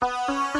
Bye.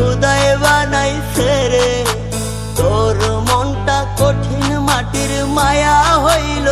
খুদায় বানাই ফেরে। তোর মনটা কঠিন মাটির মায়া হইল